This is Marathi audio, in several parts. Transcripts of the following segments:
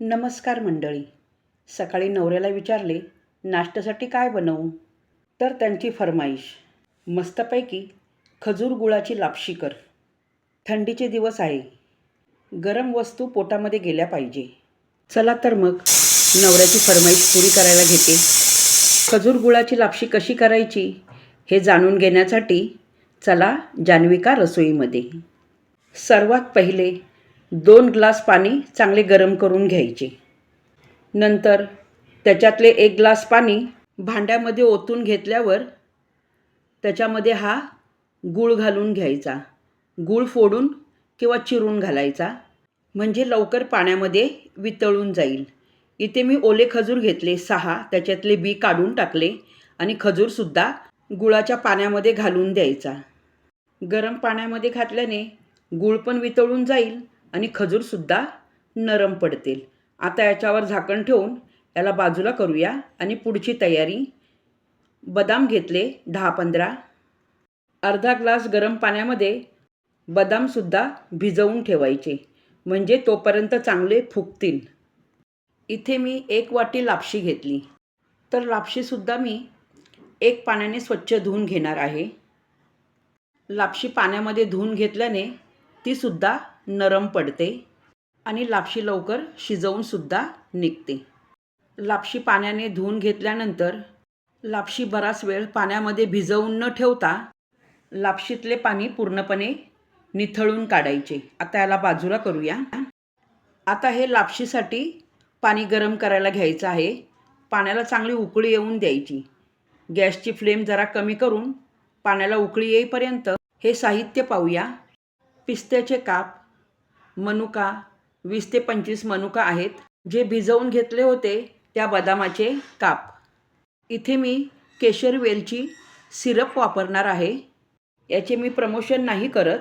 नमस्कार मंडळी. सकाळी नवऱ्याला विचारले नाश्त्यासाठी काय बनवू? तर त्यांची फरमाईश मस्तपैकी खजूर गुळाची लापशी कर. थंडीचे दिवस आहे. गरम वस्तू पोटामध्ये गेल्या पाहिजे. चला तर मग नवऱ्याची फरमाईश पुरी करायला घेते. खजूर गुळाची लापशी कशी करायची हे जाणून घेण्यासाठी चला जानविका रसोईमध्ये. सर्वात पहिले दोन ग्लास पाणी चांगले गरम करून घ्यायचे. नंतर त्याच्यातले एक ग्लास पाणी भांड्यामध्ये ओतून घेतल्यावर त्याच्यामध्ये हा गूळ घालून घ्यायचा. गूळ फोडून किंवा चिरून घालायचा. म्हणजे लवकर पाण्यामध्ये वितळून जाईल. इथे मी ओले खजूर घेतले सहा. त्याच्यातले बी काढून टाकले आणि खजूरसुद्धा गुळाच्या पाण्यामध्ये घालून द्यायचा. गरम पाण्यामध्ये घातल्याने गूळ पण वितळून जाईल आणि खजूरसुद्धा नरम पडतील. आता याच्यावर झाकण ठेवून याला बाजूला करूया आणि पुढची तयारी. बदाम घेतले दहा पंधरा. अर्धा ग्लास गरम पाण्यामध्ये बदामसुद्धा भिजवून ठेवायचे म्हणजे तोपर्यंत चांगले फुगतील. इथे मी एक वाटी लापशी घेतली. तर लापशीसुद्धा मी एक पाण्याने स्वच्छ धुवून घेणार आहे. लापशी पाण्यामध्ये धुवून घेतल्याने तीसुद्धा नरम पडते आणि लापशी लवकर शिजवूनसुद्धा निघते. लापशी पाण्याने धुवून घेतल्यानंतर लापशी बराच वेळ पाण्यामध्ये भिजवून न ठेवता लापशीतले पाणी पूर्णपणे निथळून काढायचे. आता याला बाजूला करूया. आता हे लापशीसाठी पाणी गरम करायला घ्यायचं आहे. पाण्याला चांगली उकळी येऊन द्यायची. गॅसची फ्लेम जरा कमी करून पाण्याला उकळी येईपर्यंत हे साहित्य पाहूया. पिस्त्याचे काप मनुका वीस ते पंचवीस मनुका आहेत जे भिजवून घेतले होते त्या बदामाचे काप. इथे मी केशर वेलची सिरप वापरणार आहे. याचे मी प्रमोशन नाही करत.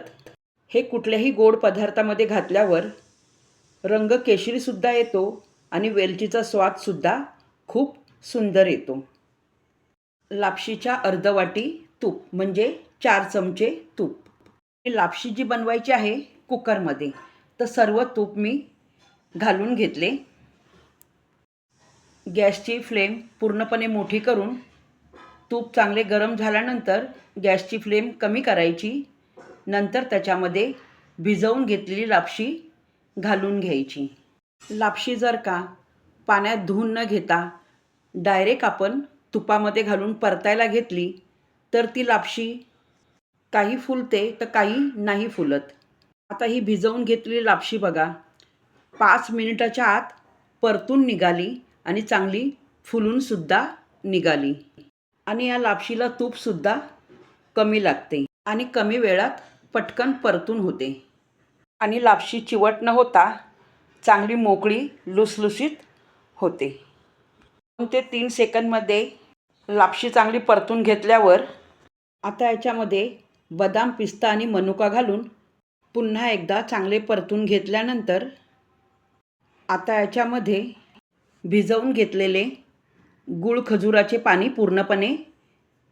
हे कुठल्याही गोड पदार्थामध्ये घातल्यावर रंग केशरीसुद्धा येतो आणि वेलचीचा स्वादसुद्धा खूप सुंदर येतो. लापशीच्या अर्धवाटी तूप म्हणजे चार चमचे तूप. लापशी जी बनवायची आहे कुकरमध्ये. तर सर्व तूप मी घालून घेतले. गॅसची फ्लेम पूर्णपणे मोठी करून तूप चांगले गरम झाल्यानंतर गॅसची फ्लेम कमी करायची. नंतर त्याच्यामध्ये भिजवून घेतलेली लापशी घालून घ्यायची. लापशी जर का पाण्यात धुवून न घेता डायरेक्ट आपण तुपामध्ये घालून परतायला घेतली तर ती लापशी काही फुलते तर काही नाही फुलत. आता ही भिजवून घेतलेली लापशी बघा. पाच मिनिटाच्या आत परतून निघाली आणि चांगली फुलूनसुद्धा निघाली. आणि या लापशीला तूपसुद्धा कमी लागते आणि कमी वेळात पटकन परतून होते. आणि लापशी चिवट न होता चांगली मोकळी लुसलुसीत होते. दोन ते तीन सेकंदमध्ये लापशी चांगली परतून घेतल्यावर आता याच्यामध्ये बदाम पिस्ता आणि मनुका घालून पुन्हा एकदा चांगले परतून घेतल्यानंतर आता याच्यामध्ये भिजवून घेतलेले गूळ खजुराचे पाणी पूर्णपणे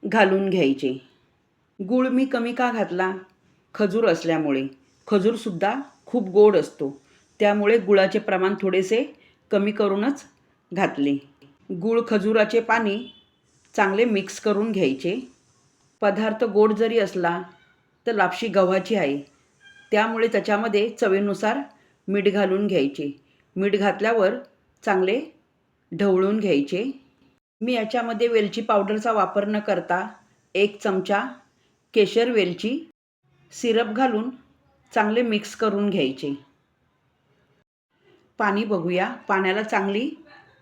घालून घ्यायचे. गूळ मी कमी का घातला? खजूर असल्यामुळे. खजूरसुद्धा खूप गोड असतो. त्यामुळे गुळाचे प्रमाण थोडेसे कमी करूनच घातले. गूळ खजुराचे पाणी चांगले मिक्स करून घ्यायचे. पदार्थ गोड जरी असला तर लापशी गव्हाची आहे. त्यामुळे त्याच्यामध्ये चवीनुसार मीठ घालून घ्यायचे. मीठ घातल्यावर चांगले ढवळून घ्यायचे. मी याच्यामध्ये वेलची पावडरचा वापर न करता एक चमचा केशर वेलची सिरप घालून चांगले मिक्स करून घ्यायचे. पाणी बघूया. पाण्याला चांगली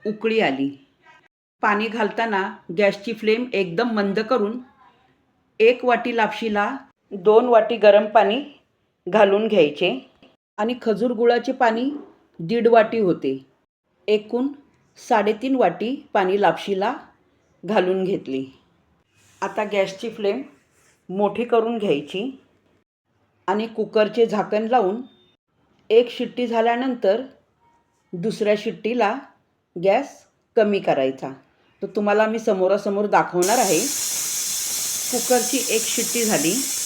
उकळी आली. पाणी घालताना गॅसची फ्लेम एकदम मंद करून एक वाटी लापशीला दोन वाटी गरम पाणी घालून घ्यायचे. आणि खजूर गुळाचे पाणी दीड वाटी होते. एकूण साडेतीन वाटी पाणी लापशीला घालून घेतली. आता गॅसची फ्लेम मोठी करून घ्यायची आणि कुकरचे झाकण लावून एक शिट्टी झाल्यानंतर दुसऱ्या शिट्टीला गॅस कमी करायचा. तर तुम्हाला मी समोरासमोर दाखवणार आहे. कुकरची एक शिट्टी झाली.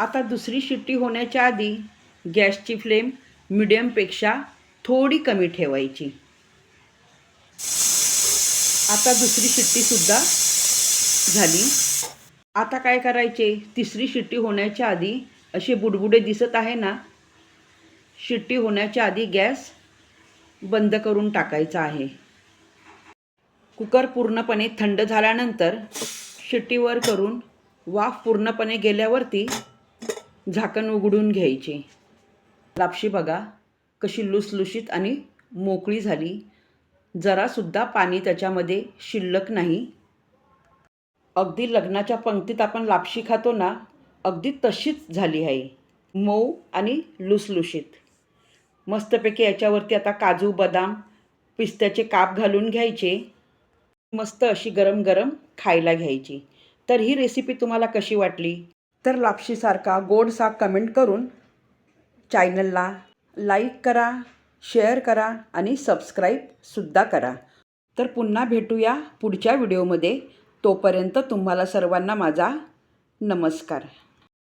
आता दुसरी शिट्टी होण्याच्या आधी गॅसची फ्लेम मिडियमपेक्षा थोडी कमी ठेवायची. आता दुसरी शिट्टीसुद्धा झाली. आता काय करायचे? तिसरी शिट्टी होण्याच्या आधी असे बुडबुडे दिसत आहे ना? शिट्टी होण्याच्या आधी गॅस बंद करून टाकायचा आहे. कुकर पूर्णपणे थंड झाल्यानंतर शिट्टीवर करून वाफ पूर्णपणे गेल्यावरती झाकण उघडून घ्यायची. लापशी बघा कशी लुसलुशीत आणि मोकळी झाली. जरासुद्धा पाणी त्याच्यामध्ये शिल्लक नाही. अगदी लग्नाच्या पंक्तीत आपण लापशी खातो ना अगदी तशीच झाली आहे. मऊ आणि लुसलुशीत. मस्तपैकी याच्यावरती आता काजू बदाम पिस्त्याचे काप घालून घ्यायचे. मस्त अशी गरम गरम खायला घ्यायची. तर ही रेसिपी तुम्हाला कशी वाटली? तर लापशीसारखा गोडसा कमेंट करून चॅनलला लाईक करा शेअर करा आणि सबस्क्राईबसुद्धा करा. तर पुन्हा भेटूया पुढच्या व्हिडिओमध्ये तोपर्यंत तुम्हाला सर्वांना माझा नमस्कार.